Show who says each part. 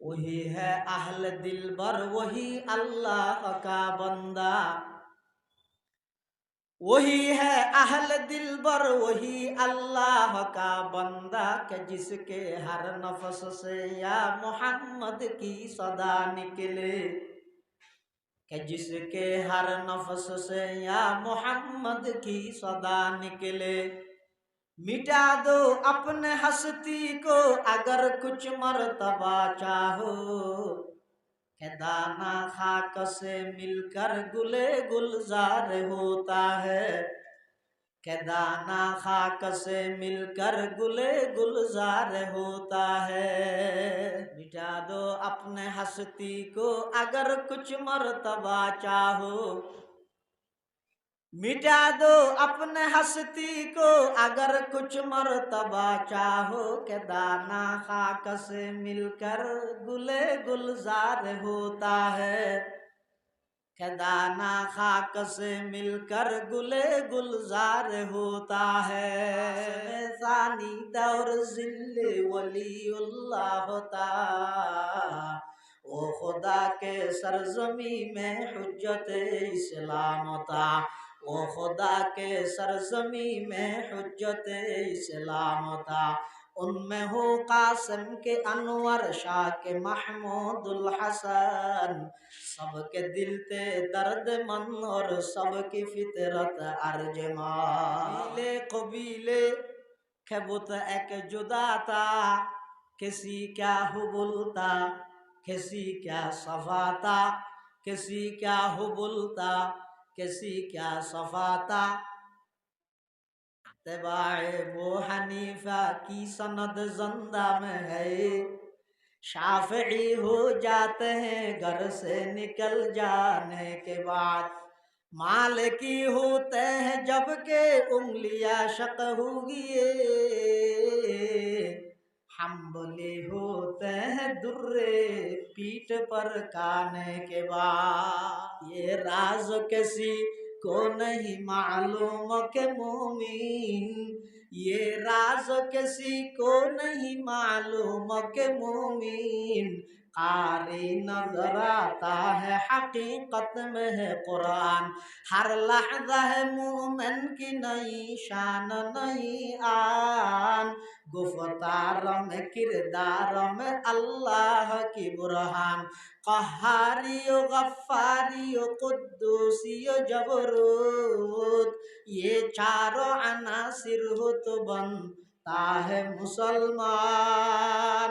Speaker 1: وہی ہے اہل دل بر وہی اللہ کا بندہ۔ وہی ہے اہل دل بر وہی اللہ کا بندہ کہ جس کے ہر نفس سے یا محمد کی صدا نکلے۔ کہ جس کے ہر نفس سے یا محمد کی صدا نکلے۔ مٹا دو اپنے ہستی کو اگر کچھ مرتبہ چاہو کہ دانا خاک سے مل کر گلے گلزار ہوتا ہے کہ دانا خاک سے مل کر گلے گلزار ہوتا ہے مٹا دو اپنے ہستی کو اگر کچھ مرتبہ چاہو مٹا دو اپنے ہستی کو اگر کچھ مرتبہ چاہو کہ دانا خاک سے مل کر گلے گلزار ہوتا ہے کہ دانا خاک سے مل کر گلے گلزار ہوتا ہے ثانی دور ذل ولی اللہ ہوتا او خدا کے سرزمی میں حجت اسلام ہوتا وہ خدا کے سرزمی میں حجت اسلام تھا ان میں ہو قاسم کے انور شاہ کے محمود الحسن سب کے دل تے درد من اور سب کی فطرت ارجمان قبیلے بت ایک جدا تھا کسی کیا حبل تھا کسی کیا صفا تھا کسی کیا حبل تھا کسی کیا صفاتا تباع بو حنیفہ کی سند زندہ میں ہے۔ شافعی ہو جاتے ہیں گھر سے نکل جانے کے بعد۔ مالکی ہوتے ہیں جبکہ انگلیاں شق ہوگی۔ حنبلی ہوتے ہیں درے پیٹ پر کانے کے بعد یہ راز کسی کو نہیں معلوم کہ مومین یہ راز کسی کو نہیں معلوم کہ مومین قاری نظر آتا ہے حقیقت میں ہے قرآن ہر لحظہ ہے مومن کی نئی شان نئی آن গুফতারম, কিরদারম, আল্লাহ কি বুরহান। কহারিও গফারিও কুদ্দুসিও, জবরুদ। ইয়ে চারো আনাসির হুত বন তাহে মুসলমান।